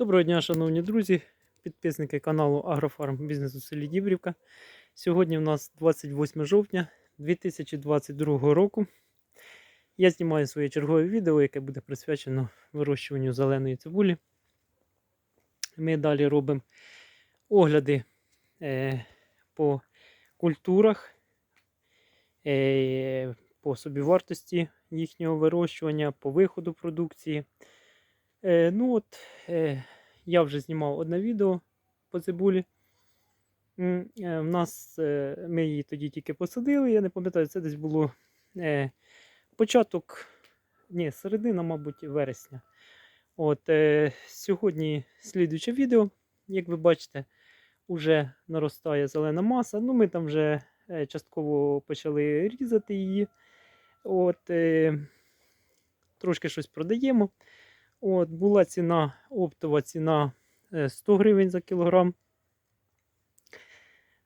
Доброго дня, шановні друзі, підписники каналу Агрофарм Бізнес у селі Дібрівка. Сьогодні у нас 28 жовтня 2022 року. Я знімаю своє чергове відео, яке буде присвячено вирощуванню зеленої цибулі. Ми далі робимо огляди е, по культурах, е, по собівартості їхнього вирощування, по виходу продукції. Е, ну от, е, я вже знімав одне відео по цибулі. Е, В нас е, ми її тоді тільки посадили. Я не пам'ятаю, це десь було е, початок, ні, середина, мабуть, вересня. От, сьогодні слідуюче відео, як ви бачите, вже наростає зелена маса. Ну, ми там вже частково почали різати її. От, трошки щось продаємо. От, була ціна, оптова ціна е, 100 гривень за кілограм.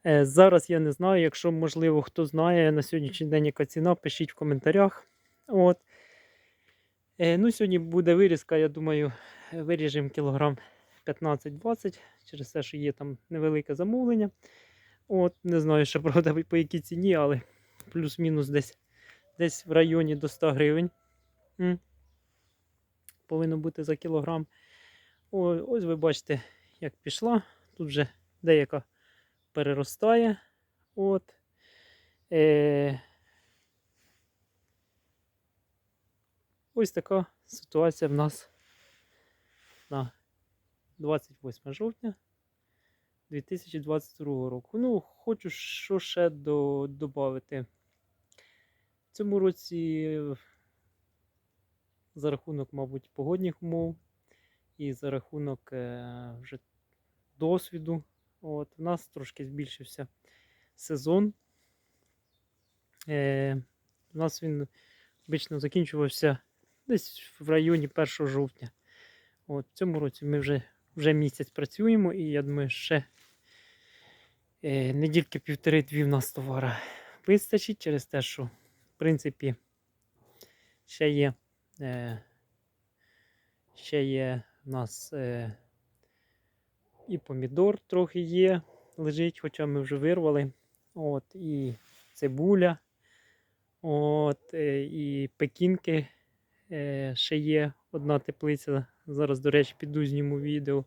Е, Зараз я не знаю, якщо, можливо, хто знає на сьогоднішній день яка ціна, пишіть в коментарях. От. Е, Ну, сьогодні буде вирізка, я думаю, е, виріжемо кілограм 15-20, через те, що є там невелике замовлення. От, не знаю, що правда по якій ціні, але плюс-мінус десь, десь в районі до 100 гривень. Повинно бути за кілограм. Ось ви бачите, як пішла. Тут вже деяка переростає. От. Е... Ось така ситуація в нас на 28 жовтня 2022 року. Ну, хочу що ще додати. В цьому році за рахунок, мабуть, погодних умов і за рахунок е, вже досвіду. От, У нас трошки збільшився сезон. Е, У нас він обично закінчувався десь в районі 1 жовтня. От, В цьому році ми вже, вже місяць працюємо і я думаю, ще е, недільки півтори-дві в нас товара вистачить через те, що в принципі ще є. Е, ще є в нас е, і помідор трохи є, лежить, хоча ми вже вирвали. От, і цибуля, от, е, і пекінки ще є одна теплиця. Зараз, до речі, піду зніму відео.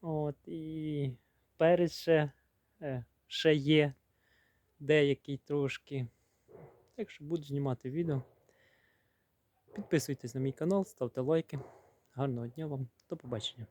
От, і перець ще, ще є деякий трошки. Так що буду знімати відео. Підписуйтесь на мій канал, ставте лайки. Гарного дня вам, до побачення.